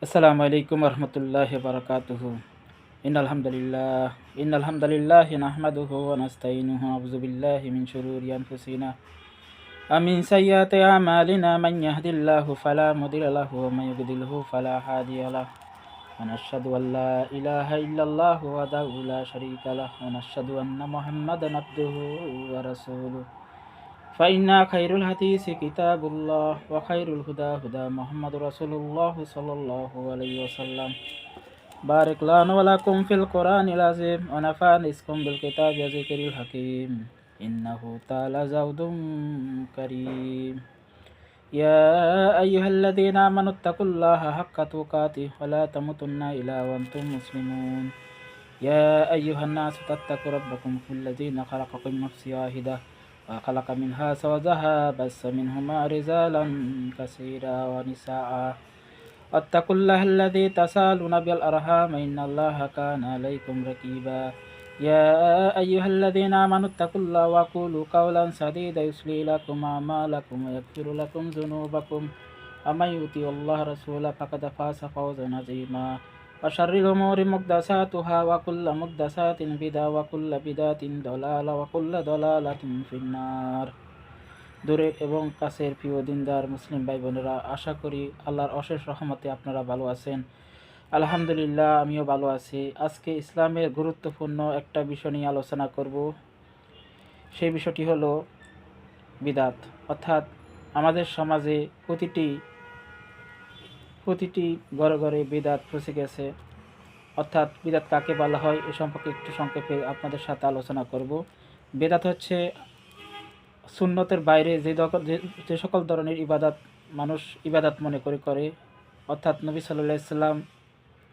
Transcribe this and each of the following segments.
السلام عليكم ورحمة الله وبركاته. إن الحمد لله إن الحمد لله نحمده ونستعينه ونعوذ بالله من شرور أنفسنا ومن سيئات أعمالنا. من يهد الله فلا مضل له ومن يضلله فلا هادي له. ونشهد أن لا إله إلا الله وحده لا شريك له. ونشهد أن محمدا عبده ورسوله. فإن خير الحديث كتاب الله وخير الهدى هدى محمد رسول الله صلى الله عليه وسلم. بارك لنا ولكم في القرآن العظيم ونفعنكم بالكتاب وذكر الحكيم. إنه تعالى زود كريم. يا أيها الذين آمنوا اتقوا الله حق تقاته ولا تموتن إلا وأنتم مسلمون. يا أيها الناس اتقوا ربكم الذين خلقكم نفس واحدة وخلق منها زوجها بس منهما رجالا كثيرا ونساء. واتقوا الله الذي تسالون بالأرحام إن الله كان عليكم رقيبا. يا أيها الذين آمنوا اتقوا الله وقولوا قولا سديدا يصلي لكم أعمالكم ويغفر لكم ذنوبكم. ومن يطيع الله رسوله فقد فاز فوزا عظيما. وشر الأمور محدثاتها وكل محدثات بدعة وكل بدعة ضلالة وكل ضلالة في النار দূরের এবং কাছের প্রিয় দিনদার মুসলিম ভাই বোনেরা আশা করি আল্লাহর অশেষ রহমতে আপনারা ভালো আছেন আলহামদুলিল্লাহ আমিও ভালো আছি আজকে ইসলামের গুরুত্বপূর্ণ একটা বিষয় নিয়ে আলোচনা করব সেই বিষয়টি হলো বিদাত অর্থাৎ আমাদের সমাজে প্রতিটি প্রতিটি ঘরে ঘরে বিদাত পৌঁছে গেছে। অর্থাৎ বিদাত কাকে বলা হয় এ সম্পর্কে একটু সংক্ষেপে আপনাদের সাথে আলোচনা করব। বেদাত হচ্ছে সুন্নতের বাইরে যে যে- সকল ধরনের ইবাদত মানুষ ইবাদত মনে করে করে, অর্থাৎ নবী সাল্লাহ ইসলাম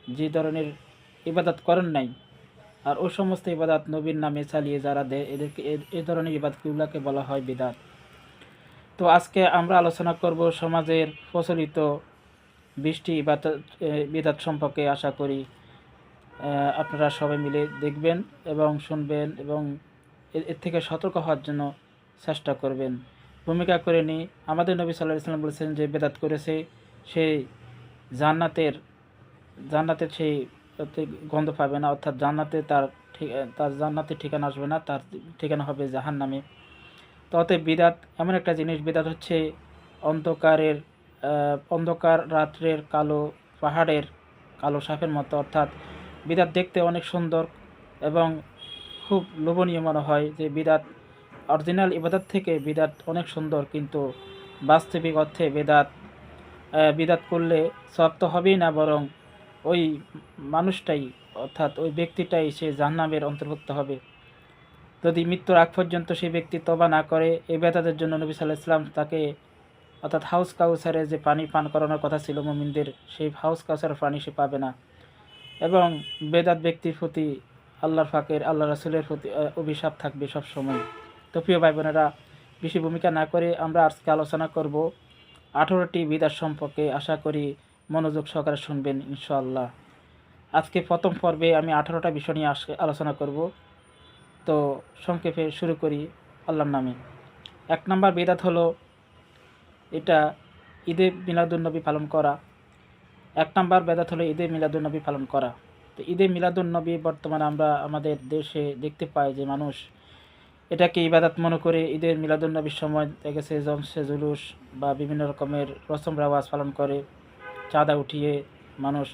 যে ধরনের ইবাদত করেন নাই, আর ওই সমস্ত ইবাদাত নবীর নামে চালিয়ে যারা দেয় এদেরকে এ- ধরনের ইবাদতগুলোকে বলা হয় বিদাত। তো আজকে আমরা আলোচনা করব সমাজের প্রচলিত বৃষ্টি বিদাত সম্পর্কে আশা করি আপনারা সবাই মিলে দেখবেন এবং শুনবেন এবং এর থেকে সতর্ক হওয়ার জন্য চেষ্টা করবেন। ভূমিকা করে নিই। আমাদের নবী সাল্লাহ ইসলাম বলেছেন যে বেদাত করেছে সেই জান্নাতের জান্নাতের সেই গন্ধ পাবে না, অর্থাৎ জান্নাতে তার তার জান্নাতে ঠিকানা আসবে না, তার ঠিকানা হবে জাহান নামে তো অতএব বিদাত, এমন একটা জিনিস, বিদাত হচ্ছে অন্ধকারের অন্ধকার রাত্রের কালো পাহাড়ের কালো সাপের মতো, অর্থাৎ বিদাত দেখতে অনেক সুন্দর এবং খুব লোভনীয় মনে হয় যে বিদাত অরিজিনাল ইবাদত থেকে বিদাত অনেক সুন্দর, কিন্তু বাস্তবিক অর্থে বেদাত বিদাত করলে সব তো হবেই না, বরং ওই মানুষটাই, অর্থাৎ ওই ব্যক্তিটাই সে জাহান্নামের অন্তর্ভুক্ত হবে। যদি মৃত্যুর আগ পর্যন্ত সেই ব্যক্তি তবা না করে, এই বেদাতের জন্য নবী সাল্লাহ ইসলাম তাকে অর্থাৎ হাউস কাউসারে যে পানি পান করানোর কথা ছিল মোমিনদের, সেই হাউস কাউসারের পানি সে পাবে না। এবং বেদাত ব্যক্তির প্রতি আল্লাহর ফাকের আল্লাহ রাসুলের প্রতি অভিশাপ থাকবে সব সময় তো প্রিয় ভাই বোনেরা বেশি ভূমিকা না করে আমরা আজকে আলোচনা করব আঠেরোটি বিদাত সম্পর্কে। আশা করি মনোযোগ সহকারে শুনবেন, ইনশাআল্লাহ। আজকে প্রথম পর্বে আমি আঠারোটা বিষয় নিয়ে আলোচনা করব। তো সংক্ষেপে শুরু করি আল্লাহর নামে। এক নম্বর বেদাত হলো এটা ঈদে মিলাদুন্নবী পালন করা। এক নম্বর বেদাত হলো ঈদে মিলাদুন্নবী পালন করা। তো ঈদে মিলাদুন্নবী বর্তমানে আমরা আমাদের দেশে দেখতে পাই যে মানুষ এটাকে ইবাদত মনে করে ঈদের মিলাদুন্নবীর সময় দেখেছে জমসে জুলুস বা বিভিন্ন রকমের রসম রেওয়াজ পালন করে। চাঁদা উঠিয়ে মানুষ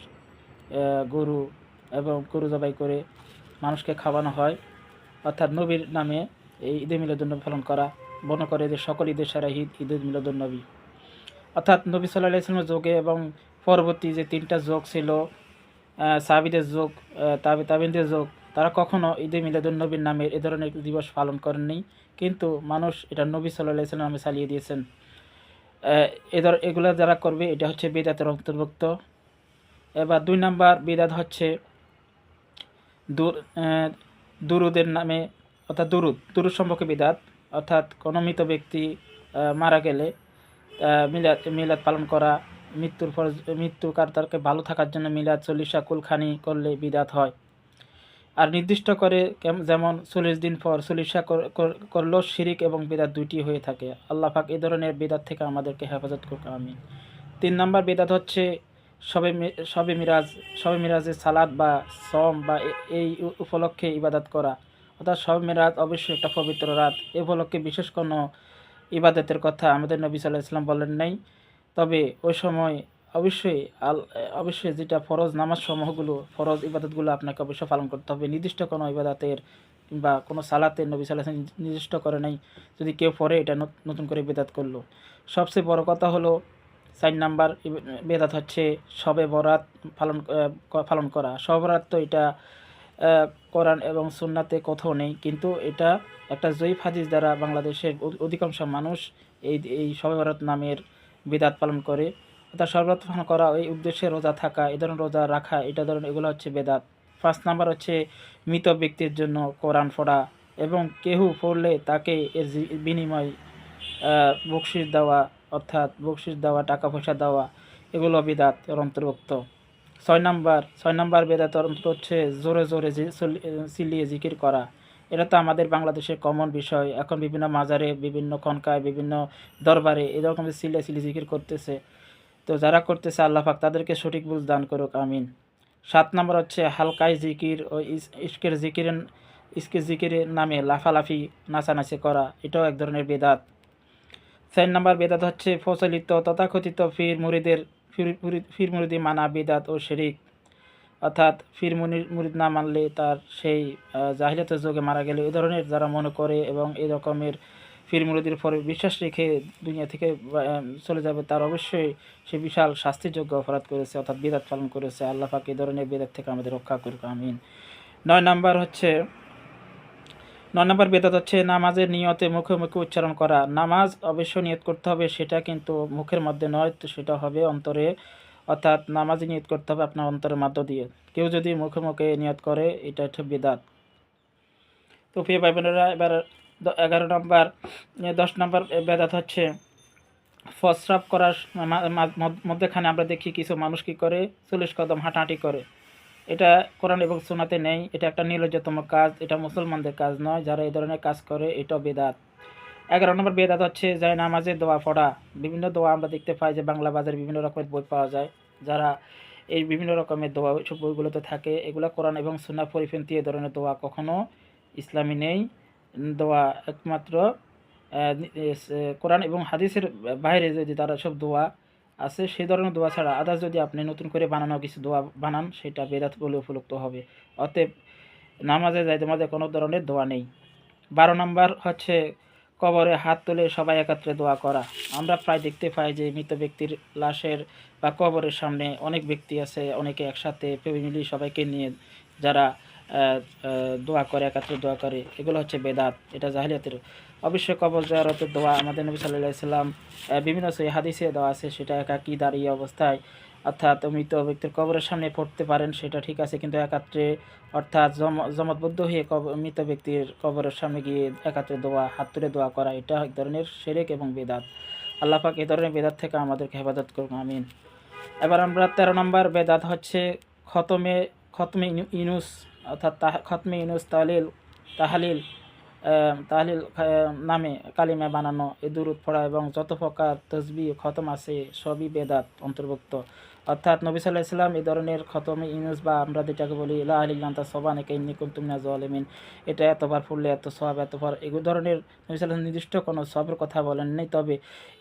গরু এবং গরু জবাই করে মানুষকে খাওয়ানো হয়। অর্থাৎ নবীর নামে এই ঈদে মিলাদুন্নবী পালন করা। মনে করে যে সকল ঈদের সারা ঈদ ঈদে মিলাদুন্নবী অর্থাৎ নবী সাল্লাহ ইসলামের যোগে এবং পরবর্তী যে তিনটা যোগ ছিল আহ, সাহাবিদের যোগ তাবি তাবিনদের যোগ তারা কখনো ঈদে মিলাদুন্নবীর নামে এ ধরনের দিবস পালন করেননি। কিন্তু মানুষ এটা নবী সাল্লাহ ইসলাম নামে চালিয়ে দিয়েছেন। এ ধর এগুলো যারা করবে এটা হচ্ছে বেদাতের অন্তর্ভুক্ত। এবার দুই নাম্বার বিদাত হচ্ছে দুরুদের নামে অর্থাৎ দুরুদ। দুরুদ সম্পর্কে বিদাত। অর্থাৎ কোনো মৃত ব্যক্তি মারা গেলে মিলাদ মিলাদ পালন করা, মৃত্যুর পর মৃত্যু কার তারকে ভালো থাকার জন্য মিলাদ চল্লিশা কুলখানি করলে বিদাত হয়। আর নির্দিষ্ট করে যেমন চল্লিশ দিন পর চল্লিশা কর- কর- করলেও শিরিক এবং বিদাত দুইটি হয়ে থাকে। আল্লাহ পাক এই ধরনের বিদাত থেকে আমাদেরকে হেফাজত করুক আমি তিন নম্বর বিদাত হচ্ছে সবে সবে মিরাজ, সবে মিরাজে সালাদ বা সম বা এই উপলক্ষে ইবাদত করা। অর্থাৎ সবে মিরাজ অবশ্যই একটা পবিত্র রাত। এ উপলক্ষে বিশেষ কোনো ইবাদতের কথা আমাদের নবী সাল্লাহ ইসলাম বলেন নাই। তবে ওই সময় অবশ্যই আল, অবশ্যই যেটা ফরজ নামাজ সমূহগুলো ফরজ ইবাদতগুলো আপনাকে অবশ্যই পালন করতে হবে। নির্দিষ্ট কোনো ইবাদতের কিংবা কোনো সালাতের নবী সাল্লাহ নির্দিষ্ট করে নাই, যদি কেউ পরে এটা নত- নতুন করে বেদাত করল। সবচেয়ে বড় কথা হলো, চার নাম্বার বেদাত হচ্ছে সবে বরাত পালন পালন করা। সবে বরাত তো এটা কোরআন এবং সুন্নাতে কোথাও নেই। কিন্তু এটা একটা জয়ীফ হাদিস দ্বারা বাংলাদেশের অধিকাংশ মানুষ এই এই সবে বরাত নামের বিদাত পালন করে। অর্থাৎ সর্বত পালন করা, এই উদ্দেশ্যে রোজা থাকা, এই ধরনের রোজা রাখা, এটা ধরনের এগুলো হচ্ছে বেদাত ফার্স্ট নাম্বার হচ্ছে মৃত ব্যক্তির জন্য কোরআন পড়া এবং কেহু পড়লে তাকে এর বিনিময় বকশিস দেওয়া, অর্থাৎ বকশিস দেওয়া, টাকা পয়সা দেওয়া, এগুলো বিদাত অন্তর্ভুক্ত। ছয় নাম্বার ছয় নাম্বার বেদাত অন্তর হচ্ছে জোরে জোরে জি- চল- চিল্লিয়ে জিকির করা। এটা তো আমাদের বাংলাদেশের কমন বিষয়। এখন বিভিন্ন মাজারে, বিভিন্ন খনকায়, বিভিন্ন দরবারে এরকম চিল্লিয়ে চিল্লিয়ে জিকির করতেছে। তো যারা করতেছে আল্লাহ পাক, তাদেরকে সঠিক বুঝ দান করুক, আমিন। সাত নম্বর হচ্ছে হালকাই জিকির ও ইস্কের জিকিরের ইস্কের জিকিরের নামে লাফালাফি, নাচানাচি করা, এটাও এক ধরনের বেদাত। চার নম্বর বেদাত হচ্ছে প্রচলিত তথাকথিত ফির মুরিদের ফির- মুরিদ- মানা বেদাত ও শিরিক। অর্থাৎ ফির মুনি- মুরিদ না মানলে তার সেই জাহিলাতের যোগে মারা গেলে এই ধরনের যারা মনে করে এবং এই রকমের ফির মুরিদের পরে বিশ্বাস রেখে দুনিয়া থেকে চলে যাবে, তার অবশ্যই সে বিশাল শাস্তিযোগ্য অপরাধ করেছে, অর্থাৎ বেদাত পালন করেছে। আল্লাহ পাক এই ধরনের বেদাত থেকে আমাদের রক্ষা করুক, আমিন। নয় নাম্বার হচ্ছে নয় নম্বর বেদাত হচ্ছে, নামাজের নিয়তে মুখে মুখে উচ্চারণ করা। নামাজ অবশ্যই নিয়ত করতে হবে, সেটা কিন্তু মুখের মধ্যে নয়, তো সেটা হবে অন্তরে। অর্থাৎ নামাজে নিয়ত করতে হবে আপনার অন্তরের মধ্য দিয়ে। কেউ যদি মুখে মুখে নিয়ত করে, এটা হচ্ছে বেদাত। তো প্রিয় ভাই বোনেরা এবার এগারো নম্বর দশ নম্বর বেদাত হচ্ছে প্রস্রাব করার মধ্যেখানে আমরা দেখি কিছু মানুষ কি করে, চল্লিশ কদম হাঁটাহাঁটি করে। এটা কোরআন এবং সুনাতে নেই। এটা একটা নির্লজ্জতম কাজ এটা মুসলমানদের কাজ নয় যারা এই ধরনের কাজ করে এটা বেদাত। এগারো নম্বর বেদাত হচ্ছে যায় নামাজে দোয়া পড়া। বিভিন্ন দোয়া আমরা দেখতে পাই যে বাংলা বাজারে বিভিন্ন রকমের বই পাওয়া যায়। যারা এই বিভিন্ন রকমের দোয়া সব বইগুলোতে থাকে এগুলো কোরআন এবং সুন্না পরিপন্থী এই ধরনের দোয়া কখনো ইসলামী নেই। দোয়া একমাত্র এ, কোরআন এবং হাদিসের বাইরে যদি তারা সব দোয়া আছে সেই ধরনের দোয়া ছাড়া আদার্স যদি আপনি নতুন করে বানানো কিছু দোয়া বানান, সেটা বেদাত বলে উপলুপ্ত হবে। অতএব নামাজে যাইতে তোমাদের কোনো ধরনের দোয়া নেই। বারো নম্বর হচ্ছে কবরে হাত তুলে সবাই একত্রে দোয়া করা। আমরা প্রায় দেখতে পাই যে মৃত ব্যক্তির লাশের বা কবরের সামনে অনেক ব্যক্তি আছে, অনেকে একসাথে ফ্যামিলি সবাইকে নিয়ে যারা দোয়া করে, একাত্রে দোয়া করে, এগুলো হচ্ছে বেদাত, এটা জাহিলিয়াতের। অবশ্যই কবর জয়ারতের দোয়া আমাদের নবী সাল্লাহ সাল্লাম বিভিন্ন সেই হাদিসে দেওয়া আছে, সেটা একাকি দাঁড়িয়ে অবস্থায়। অর্থাৎ মৃত ব্যক্তির কবরের সামনে পড়তে পারেন, সেটা ঠিক আছে, কিন্তু একাত্রে, অর্থাৎ জম জমতবদ্ধ হয়ে মৃত ব্যক্তির কবরের সামনে গিয়ে একাত্রে দোয়া, হাত তুলে দোয়া করা, এটা এক ধরনের সেরেক এবং বেদাত। আল্লাহ পাক এই ধরনের বেদাত থেকে আমাদেরকে হেফাজত করুন আমিন। এবার আমরা তেরো নম্বর বেদাত হচ্ছে খতমে খতমে ইনু- ইনুস। অর্থাৎ খতমে ইনুস তাহলিল, তাহালিল তাহলিল নামে কালিমা বানানো, এ দুরুদ পড়া এবং যত প্রকার তসবি খতম আছে, সবই বেদাত অন্তর্ভুক্ত। অর্থাৎ নবী সাল্লাহ ইসলাম এই ধরনের খতমে ইনুস বা আমরা যেটাকে বলি ইলা আলিল্লান্তা সবানেকে ইন্নি কুন্তুম না জলেমিন এটা এতবার পড়লে এত সব এতবার এই ধরনের নবী সাল্লাহ নির্দিষ্ট কোনো সবের কথা বলেন নেই। তবে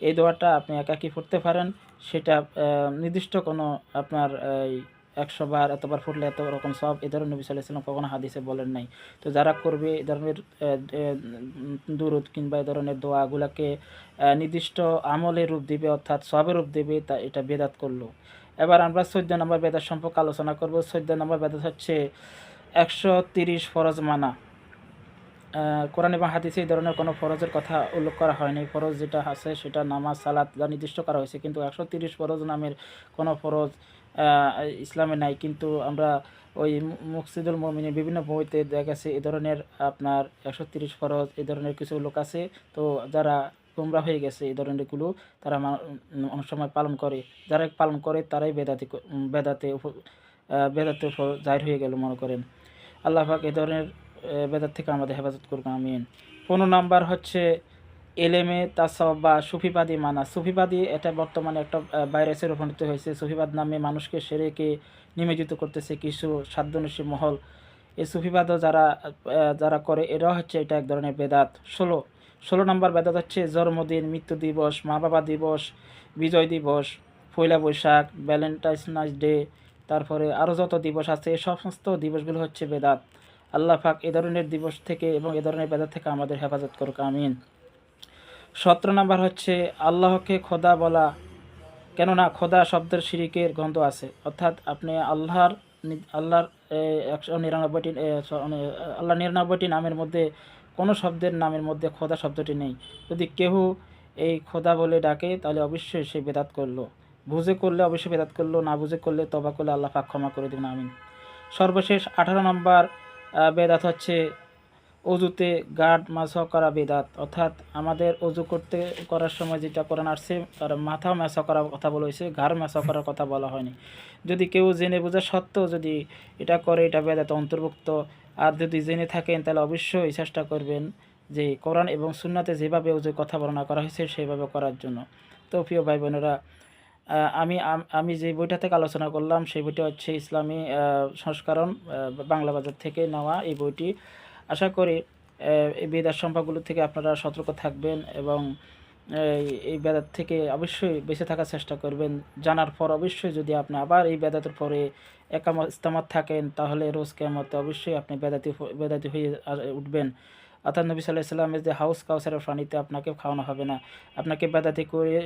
এই দোয়াটা আপনি একাকি পড়তে পারেন। সেটা নির্দিষ্ট কোনো আপনার এই একশো বার এতবার ফুটলে এত রকম সব এ ধরনের নবী সাল্লাহ কখনো হাদিসে বলেন নাই। তো যারা করবে এই ধরনের দুরুদ কিংবা এই ধরনের দোয়াগুলাকে নির্দিষ্ট আমলের রূপ দিবে অর্থাৎ সবের রূপ দেবে, তা এটা বেদাত করল। এবার আমরা চোদ্দ নম্বর বেদাত সম্পর্কে আলোচনা করব। চোদ্দ নম্বর বেদাত হচ্ছে একশো তিরিশ ফরজ মানা। কোরআন এবং হাদিসে এই ধরনের কোনো ফরজের কথা উল্লেখ করা হয়নি। ফরজ যেটা আছে সেটা নামাজ, সালাত যা নির্দিষ্ট করা হয়েছে। কিন্তু একশো তিরিশ ফরজ নামের কোনো ফরজ ইসলামে নাই, কিন্তু আমরা ওই মুকসিদুল মমিনের বিভিন্ন বইতে দেখা গেছে এই ধরনের আপনার একশো তিরিশ ফরজ, এ ধরনের কিছু লোক আছে, তো যারা গুমরা হয়ে গেছে এই ধরনেরগুলো, তারা অনেক সময় পালন করে। যারা পালন করে, তারাই বেদাতি বেদাতে বেদাতে জাহির হয়ে গেল মনে করেন। আল্লাহ পাক এই ধরনের বেদাত থেকে আমাদের হেফাজত করুন, আমিন। পনেরো নাম্বার হচ্ছে এলেমে তাসব বা সুফিবাদী মানা। সুফিবাদী এটা বর্তমানে একটা ভাইরাসে রূপান্তরিত হয়েছে। সুফিবাদ নামে মানুষকে সেরেকে নিমজ্জিত করতেছে কিছু সাধ্যনসী মহল। এই সুফিবাদও যারা যারা করে এরাও হচ্ছে এটা এক ধরনের বেদাত। ষোলো ষোলো নম্বর বেদাত হচ্ছে জন্মদিন, মৃত্যু দিবস মা বাবা দিবস, বিজয় দিবস, পয়লা বৈশাখ, ভ্যালেন্টাইন্স ডে, তারপরে আরও যত দিবস আছে, এই সমস্ত দিবসগুলো হচ্ছে বেদাত। আল্লাহ পাক এ ধরনের দিবস থেকে এবং এ ধরনের বেদাত থেকে আমাদের হেফাজত করুক, আমিন। সতেরো নম্বর হচ্ছে আল্লাহকে খোদা বলা কেননা খোদা শব্দের শিরিকের গন্ধ আছে। অর্থাৎ আপনি আল্লাহর আল্লাহর একশো নিরানব্বইটি মানে, আল্লাহ নিরানব্বইটি নামের মধ্যে কোনো শব্দের নামের মধ্যে খোদা শব্দটি নেই। যদি কেউ এই খোদা বলে ডাকে তাহলে অবশ্যই সে বেদাত করল। বুঝে করলে অবশ্যই বেদাত করল না বুঝে করলে তবা করলে আল্লাহ পাক ক্ষমা করে দেবেন আমিন। সর্বশেষ আঠারো নম্বর বেদাত হচ্ছে অজুতে গার্ড মাসা করা বেদাত। অর্থাৎ আমাদের অজু করতে, করার সময় যেটা কোরআন আসছে, তার মাথা মেসা করার কথা বলা হয়েছে ঘাড় মেসা করার কথা বলা হয়নি। যদি কেউ জেনে বোঝা সত্ত্বেও যদি এটা করে, এটা বেদাত অন্তর্ভুক্ত, আর যদি জেনে থাকেন, তাহলে অবশ্যই চেষ্টা করবেন যে কোরআন এবং সুন্নাতে যেভাবে অজু কথা বর্ণনা করা হয়েছে, সেভাবে করার জন্য। তো প্রিয় ভাই বোনেরা আমি আমি যে বইটা থেকে আলোচনা করলাম, সেই বইটা হচ্ছে ইসলামী সংস্করণ বাংলা বাজার থেকে নেওয়া এই বইটি। আশা করি এই বেদার সম্পর্কগুলো থেকে আপনারা সতর্ক থাকবেন এবং, এই বেদাত থেকে অবশ্যই বেঁচে থাকার চেষ্টা করবেন। জানার পর অবশ্যই যদি আপনি আবার এই বেদাতের পরে একামত, ইস্তামত থাকেন, তাহলে রোজ কেমতে অবশ্যই আপনি বেদাতি বেদাতি হয়ে উঠবেন। অর্থাৎ নবী সাল্লাহ সাল্লামের যে হাউস কাউসারের প্রাণীতে আপনাকে খাওয়ানো হবে না। আপনাকে বেদাতি করে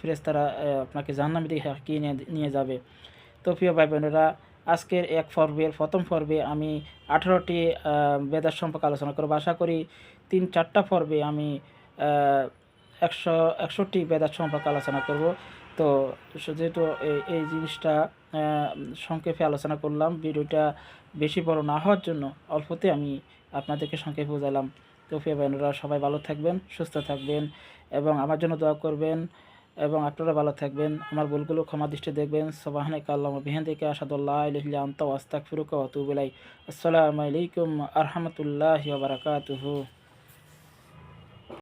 ফিরেস্তারা আপনাকে জাহান্নামে নিয়ে নিয়ে যাবে। তো প্রিয় ভাই বোনেরা আজকের এক পর্বের প্রথম পর্বে আমি আঠারোটি বেদার সম্পর্কে আলোচনা করব। আশা করি তিন চারটা পর্বে আমি একশো, একষট্টি বেদার সম্পর্কে আলোচনা করব। তো যেহেতু এই- এই জিনিসটা সংক্ষেপে আলোচনা করলাম, ভিডিওটা বেশি বড় না হওয়ার জন্য অল্পতে আমি আপনাদেরকে সংক্ষেপে বোঝালাম। তো প্রিয় বোনেরা সবাই ভালো থাকবেন, সুস্থ থাকবেন এবং আমার জন্য দোয়া করবেন। এবং আপনারা ভালো থাকবেন। আমার ভুলগুলো ক্ষমা দৃষ্টি দেখবেন। সবাহানে কাল্লাম বিহান থেকে আসাদুল্লাহ ইলাইহি আনতা আস্তাক ফিরুক আসসালামু আলাইকুম আরহামতুল্লাহি বারাকাতুহু।